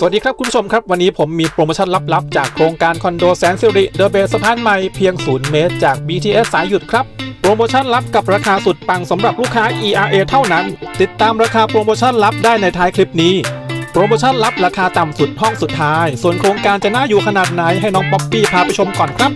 สวัสดีครับคุณผู้ชมครับ วันนี้ผมมีโปรโมชั่นลับๆ จากโครงการคอนโดแสนสิริเดอะเบสสะพานใหม่เพียง0เมตรจาก BTS สายหยุดครับ โปรโมชั่นลับกับราคาสุดปังสำหรับลูกค้า ERA เท่านั้น ติดตามราคาโปรโมชั่นลับได้ในท้ายคลิปนี้ โปรโมชั่นลับราคาต่ำสุดห้องสุดท้าย ส่วนโครงการจะน่าอยู่ขนาดไหนให้น้องป๊อปปี้พาไปชมก่อนครับ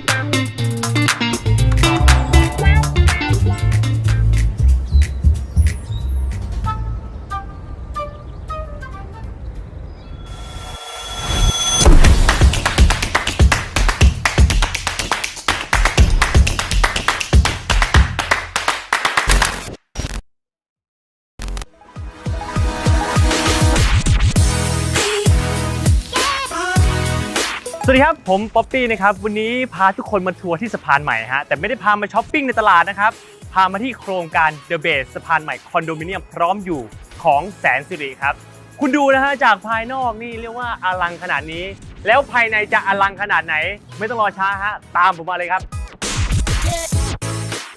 สวัสดีครับ ผมป๊อปปี้นะครับ วันนี้พาทุกคนมาทัวร์ที่สะพานใหม่ฮะ แต่ไม่ได้พามาช้อปปิ้งในตลาดนะครับ พามาที่โครงการ The Base สะพานใหม่คอนโดมิเนียมพร้อมอยู่ของแสนสิริครับ คุณดูนะฮะ จากภายนอกนี่เรียกว่าอลังขนาดนี้ แล้วภายในจะอลังขนาดไหน ไม่ต้องรอช้าฮะ ตามผมมาเลยครับ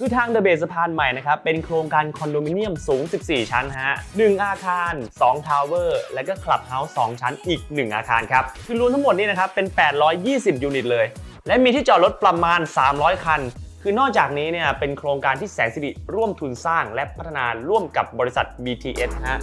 คือทางเดอะเบสสะพานใหม่นะครับเป็นโครงการคอนโดมิเนียมสูง 14 ชั้นฮะ1อาคาร 2 ทาวเวอร์ และก็คลับเฮาส์2ชั้นอีก 1 อาคารครับ คือรวมทั้งหมดนี่นะครับเป็น 820 ยูนิตเลย และมีที่จอดรถประมาณ 300 คัน คือนอกจากนี้เนี่ยเป็นโครงการที่แสนสิริร่วมทุนสร้างและพัฒนาร่วมกับบริษัท BTS ฮะ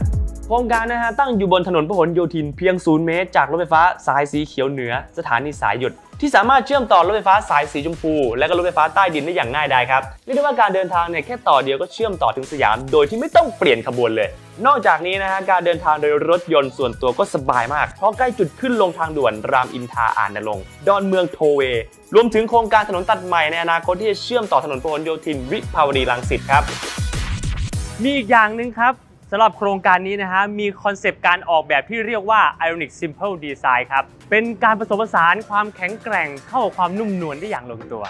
ครงการนะฮะตั้งอยู่บนถนนพหลโยธินเพียง 0 เมตร จากรถไฟฟ้าสายสีเขียวเหนือ สถานีสายหยุด ที่สามารถเชื่อมต่อรถไฟฟ้าสายสีชมพู และก็รถไฟฟ้าใต้ดินได้อย่างง่ายดายครับเรียกได้ว่าการเดินทางเนี่ยแค่ต่อเดียวก็เชื่อมต่อถึงสยาม โดยที่ไม่ต้องเปลี่ยนขบวนเลย นอกจากนี้นะฮะการเดินทางโดยรถยนต์ส่วนตัวก็สบายมาก เพราะใกล้จุดขึ้นลงทางด่วนรามอินทราอ่านนรงดอนเมืองโทเวย์รวมถึงโครงการถนนตัดใหม่ในอนาคตที่จะเชื่อมต่อถนนพหลโยธินวิภาวดีรังสิตครับมีอีกอย่างหนึ่งครับ สำหรับโครงการนี้นะฮะมีคอนเซปต์การออกแบบที่เรียกว่า Ionic Simple Design ครับ เป็นการผสมผสานความแข็งแกร่งเข้ากับความนุ่มนวลได้อย่างลงตัว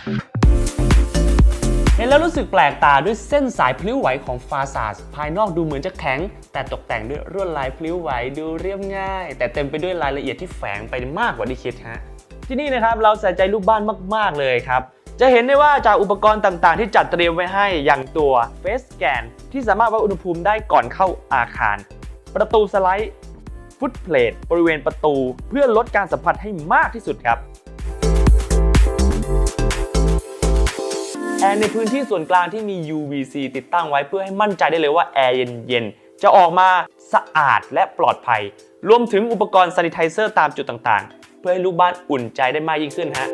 เห็นแล้วรู้สึกแปลกตาด้วยเส้นสายพลิ้วไหวของฟาซาดภายนอกดูเหมือนจะแข็ง แต่ตกแต่งด้วยลวดลายพลิ้วไหวดูเรียบง่าย แต่เต็มไปด้วยรายละเอียดที่แฝงไปมากกว่าที่คิดฮะที่นี่นะครับเราใส่ใจลูกบ้านมาก ๆ เลยครับ จะเห็นได้ว่าจากอุปกรณ์ต่างๆ ที่จัดเตรียมไว้ให้อย่างตัว Face Scan ที่สามารถวัดอุณหภูมิได้ก่อนเข้าอาคาร ประตูสไลด์ฟุตเพลทบริเวณประตูเพื่อลดการสัมผัสให้มากที่สุดครับแอร์ในพื้นที่ส่วนกลางที่มี UVC ติดตั้งไว้เพื่อให้มั่นใจได้เลยว่าแอร์เย็นๆ จะออกมาสะอาดและปลอดภัย รวมถึงอุปกรณ์ซานิไทเซอร์ตามจุดต่างๆ เพื่อให้ลูกบ้านอุ่นใจได้มากยิ่งขึ้นฮะ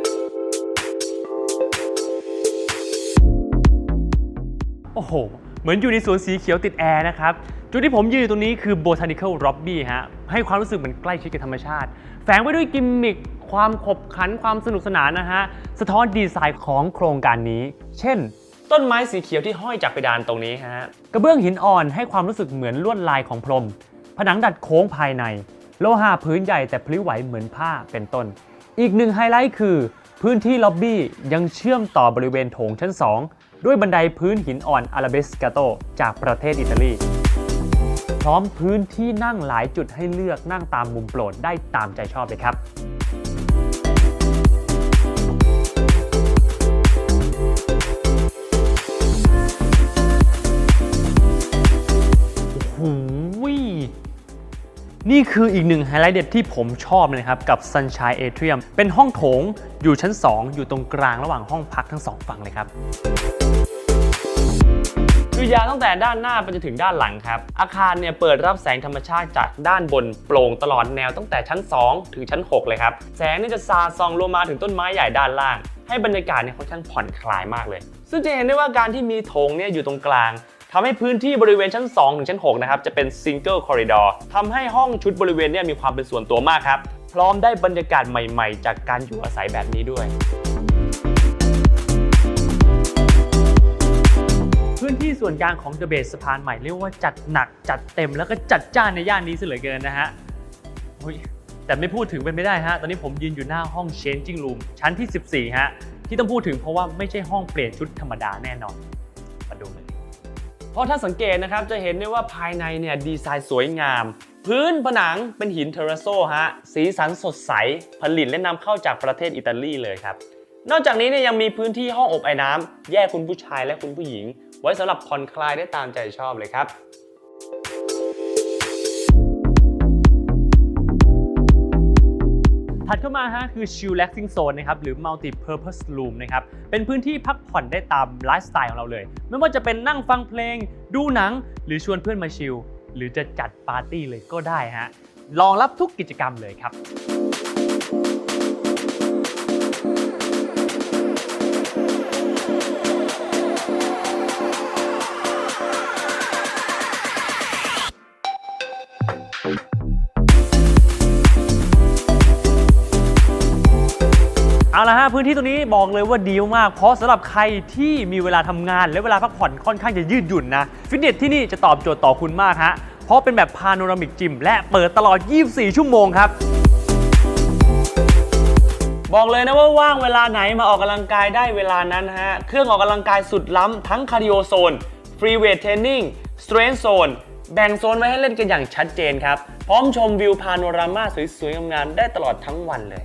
อ้โห เหมือนอยู่ในสวนสีเขียวติดแอร์นะครับ จุดที่ผมยืนอยู่ตรงนี้คือ Botanical Lobby ฮะ ให้ความรู้สึกเหมือนใกล้ชิดกับธรรมชาติ แฝงไว้ด้วยกิมมิค ความขบขัน ความสนุกสนานนะฮะ สะท้อนดีไซน์ของโครงการนี้ เช่น ต้นไม้สีเขียวที่ห้อยจากเพดานตรงนี้ฮะ กระเบื้องหินอ่อนให้ความรู้สึกเหมือนลวดลายของพรม ผนังดัดโค้งภายใน โลหะพื้นใหญ่แต่พลิ้วไหวเหมือนผ้า เป็นต้น อีกหนึ่งไฮไลท์คือ พื้นที่ล็อบบี้ยังเชื่อมต่อบริเวณโถงชั้น 2 ด้วยบันไดพื้นหินอ่อนอาราเบสกาโตจากประเทศอิตาลี พร้อมพื้นที่นั่งหลายจุดให้เลือกนั่งตามมุมโปรดได้ตามใจชอบเลยครับ นี่คืออีกหนึ่งไฮไลท์เด็ดที่ผมชอบเลยครับ กับ Sunshine Atrium เป็นห้องโถงอยู่ชั้น 2 อยู่ตรงกลางระหว่างห้องพักทั้งสองฝั่งเลยครับคือยาวตั้งแต่ด้านหน้าไปจนถึงด้านหลังครับ อาคารเนี่ยเปิดรับแสงธรรมชาติจากด้านบนโปร่งตลอดแนวตั้งแต่ชั้น 2 ถึงชั้น 6 เลยครับ แสงเนี่ยจะสาดส่องลงมาถึงต้นไม้ใหญ่ด้านล่าง ให้บรรยากาศเนี่ยค่อนข้างผ่อนคลายมากเลย ซึ่งจะเห็นได้ว่าการที่มีโถงเนี่ยอยู่ตรงกลาง ทำให้พื้นที่บริเวณชั้น 2 ถึงชั้น 6 นะครับ จะเป็นซิงเกิลคอริดอร์ทำให้ห้องชุดบริเวณเนี่ยมีความเป็นส่วนตัวมากครับ พร้อมได้บรรยากาศใหม่ๆ จากการอยู่อาศัยแบบนี้ด้วยพื้นที่ส่วนกลางของเดอะเบสสะพานใหม่เรียกว่าจัดหนักจัดเต็มแล้วก็จัดจ้านในย่านนี้เสียเหลือเกินนะฮะแต่ไม่พูดถึงเป็นไม่ได้ฮะ ตอนนี้ผมยืนอยู่หน้าห้อง changing room ชั้นที่ 14 ฮะ ที่ต้องพูดถึงเพราะว่าไม่ใช่ห้องเปลี่ยนชุดธรรมดาแน่นอน เพราะถ้าสังเกตนะครับจะเห็นได้ว่าภายในเนี่ยดีไซน์สวยงาม พื้นผนังเป็นหินเทอร์โซฮะสีสันสดใส ผลิตและนำเข้าจากประเทศอิตาลีเลยครับ นอกจากนี้เนี่ยยังมีพื้นที่ห้องอบไอ้น้ำแยกคุณผู้ชายและคุณผู้หญิง ไว้สำหรับผ่อนคลายได้ตามใจชอบเลยครับ ถัดเข้ามาฮะคือ chill relaxing zone นะครับหรือ multi purpose room นะครับเป็นพื้นที่พักผ่อนได้ตามไลฟ์สไตล์ของเราเลย ไม่ว่าจะเป็นนั่งฟังเพลง ดูหนัง หรือชวนเพื่อนมาชิลหรือจะจัดปาร์ตี้เลยก็ได้ฮะรองรับทุกกิจกรรมเลยครับ ละฮะพื้นที่ตรงนี้บอกเลยว่าดีมาก เพราะสำหรับใครที่มีเวลาทำงาน และเวลาพักผ่อนค่อนข้างจะยืดหยุ่นนะฟิตเนสที่นี่จะตอบโจทย์ต่อคุณมากฮะเพราะเป็นแบบพาโนรามิกจิมและเปิดตลอด 24 ชั่วโมงครับบอกเลยนะว่าว่างเวลาไหนมาออกกำลังกายได้เวลานั้นฮะ เครื่องออกกำลังกายสุดล้ำทั้งคาร์ดิโอโซน ฟรีเวทเทรนนิ่ง สเตรนโซน แบ่งโซนไว้ให้เล่นกันอย่างชัดเจนครับ พร้อมชมวิวพาโนรามาสวยๆงามๆได้ตลอดทั้งวันเลย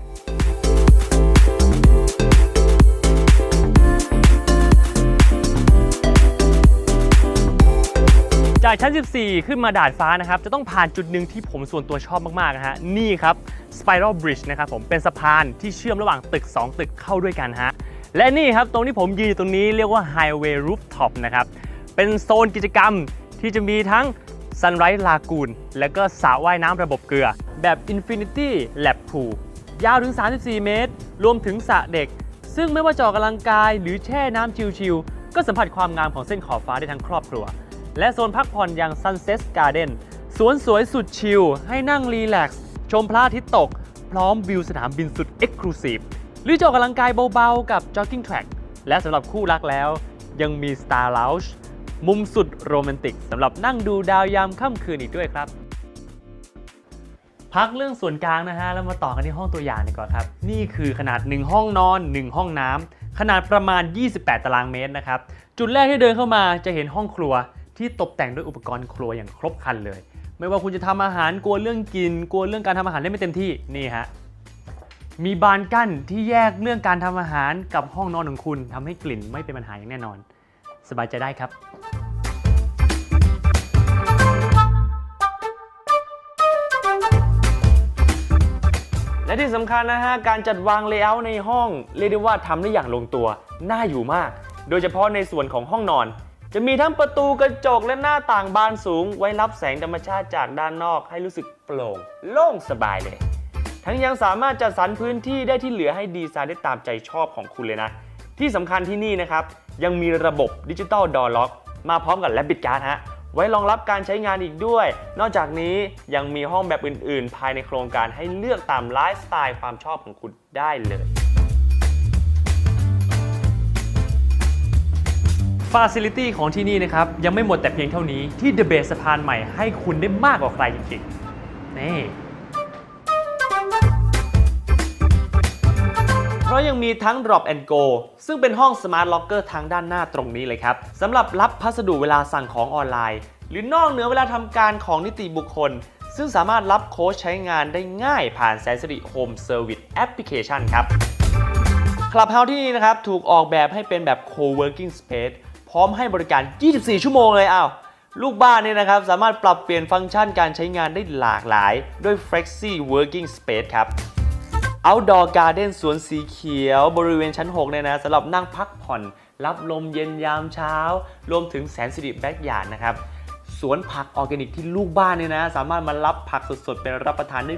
จากชั้น 14 ขึ้นมาดาดฟ้านะครับ จะต้องผ่านจุดหนึ่งที่ผมส่วนตัวชอบมาก ๆ นะฮะ นี่ครับ Spiral Bridge นะครับผม เป็นสะพานที่เชื่อมระหว่างตึก 2 ตึกเข้าด้วยกันฮะ และนี่ครับ ตรงที่ผมยืนอยู่ตรงนี้เรียกว่า Highway Rooftop นะครับ เป็นโซนกิจกรรมที่จะมีทั้ง Sunrise Lagoon และก็สระว่ายน้ำระบบเกลือ แบบ Infinity Lap Pool ยาวถึง 34 เมตร รวมถึงสระเด็ก ซึ่งไม่ว่าจะออกกำลังกายหรือแช่น้ำชิลๆก็สัมผัสความงามของเส้นขอบฟ้าได้ทั้งครอบครัว และโซนพักผ่อนอย่าง Sunset Garden สวนสวยสุดชิล ให้นั่งรีแลกซ์ชมพระอาทิตย์ตก พร้อมวิวสนามบินสุด Exclusive หรือจะออกกำลังกายเบาๆกับ Jogging Track และสำหรับคู่รักแล้ว ยังมี Star Lounge มุมสุดโรแมนติกสำหรับนั่งดูดาวยามค่ำคืนอีกด้วยครับ พักเรื่องส่วนกลางนะฮะ แล้วมาต่อกันที่ห้องตัวอย่างดีกว่าครับ นี่คือขนาด 1 ห้องนอน 1 ห้องน้ำขนาดประมาณ 28 ตารางเมตรนะครับ จุดแรกที่เดินเข้ามาจะเห็นห้องครัว ที่ตกแต่งด้วยอุปกรณ์ครัวอย่างครบครันเลย ไม่ว่าคุณจะทำอาหารกลัวเรื่องกิน กลัวเรื่องการทำอาหารได้ไม่เต็มที่นี่ฮะมีบานกั้นที่แยกเรื่องการทำอาหารกับห้องนอนของคุณทำให้กลิ่นไม่เป็นปัญหาอย่างแน่นอน สบายใจได้ครับและที่สำคัญนะฮะ การจัดวางเลเยอร์ในห้อง เรียกได้ว่าทำได้อย่างลงตัว น่าอยู่มาก โดยเฉพาะในส่วนของห้องนอน จะมีทั้งประตูกระจกและหน้าต่างบานสูง ไว้รับแสงธรรมชาติจากด้านนอกให้รู้สึกโปร่งโล่งสบายเลย ทั้งยังสามารถจัดสรรพื้นที่ได้ที่เหลือให้ดีไซน์ได้ตามใจชอบของคุณเลยนะ ที่สำคัญที่นี่นะครับ ยังมีระบบดิจิตอลดอร์ล็อกมาพร้อมกับแลบบิ t การ์ดฮะไว้รองรับการใช้งานอีกด้วย นอกจากนี้ยังมีห้องแบบอื่น ๆ ภายในโครงการให้เลือกตามไลฟ์สไตล์ความชอบของคุณได้เลย ฟาซิลิตี้ของที่นี่นะครับยังไม่หมดแต่เพียงเท่านี้ที่ The Base สะพานใหม่ให้คุณได้มากกว่าใครจริงๆ นี่ เพราะยังมีทั้ง Drop and Go ซึ่งเป็นห้อง Smart Locker ทางด้านหน้าตรงนี้เลยครับสำหรับรับพัสดุเวลาสั่งของออนไลน์ หรือนอกเหนือเวลาทำการของนิติบุคคล ซึ่งสามารถรับโค้ชใช้งานได้ง่ายผ่านแสนสิริ Home Service Application ครับคลับเฮาส์ที่นี่นะครับ ถูกออกแบบให้เป็นแบบ co-working space ร้อมให้บริการ 24 ชั่วโมงเลยอ้าวลูกบ้านเนี่ยนะครับ สามารถปรับเปลี่ยนฟังก์ชันการใช้งานได้หลากหลาย ด้วย Flexi Working Space ครับ Outdoor Garden สวนสีเขียว บริเวณชั้น 6 เนี่ยนะสำหรับนั่งพักผ่อน รับลมเย็นยามเช้า รวมถึงแสนสิริแบ็กยาร์ดนะครับสวนผักออร์แกนิกที่ลูกบ้านเนี่ยนะ สามารถมารับผักสดๆเป็นรับประทานได้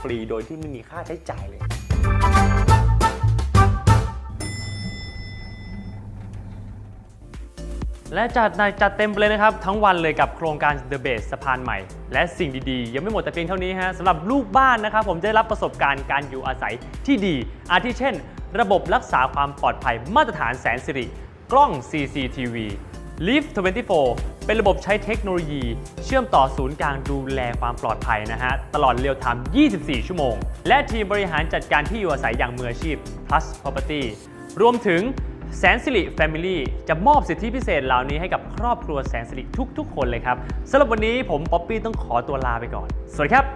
ฟรีๆโดยที่ไม่มีค่าใช้จ่ายเลย และจัดหนักจัดเต็มไปเลยนะครับ ทั้งวันเลยกับโครงการ The Base สะพานใหม่ และสิ่งดีๆ ยังไม่หมดแต่เพียงเท่านี้ฮะสำหรับลูกบ้านนะครับ ผมจะได้รับประสบการณ์การอยู่อาศัยที่ดี อาทิเช่น ระบบรักษาความปลอดภัยมาตรฐานแสนสิริ กล้อง CCTV Live 24 เป็นระบบใช้เทคโนโลยี เชื่อมต่อศูนย์กลางดูแลความปลอดภัยนะฮะ ตลอดเรียลไทม์24 ชั่วโมง และทีมบริหารจัดการที่อยู่อาศัยอย่างมืออาชีพ plus property รวมถึง แสนสิริ Family จะมอบสิทธิพิเศษเหล่านี้ให้กับครอบครัวแสนสิริทุกๆ คนเลยครับสำหรับวันนี้ผมป๊อปปี้ต้องขอตัวลาไปก่อน สวัสดีครับ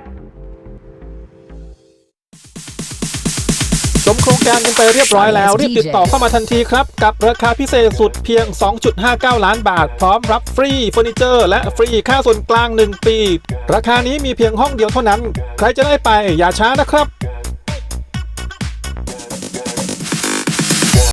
ชมโครงการกันไปเรียบร้อยแล้ว รีบติดต่อเข้ามาทันทีครับ กับราคาพิเศษสุดเพียง 2.59 ล้านบาท พร้อมรับฟรีเฟอร์นิเจอร์และฟรีค่าส่วนกลาง 1 ปี ราคานี้มีเพียงห้องเดียวเท่านั้น ใครจะได้ไปอย่าช้านะครับ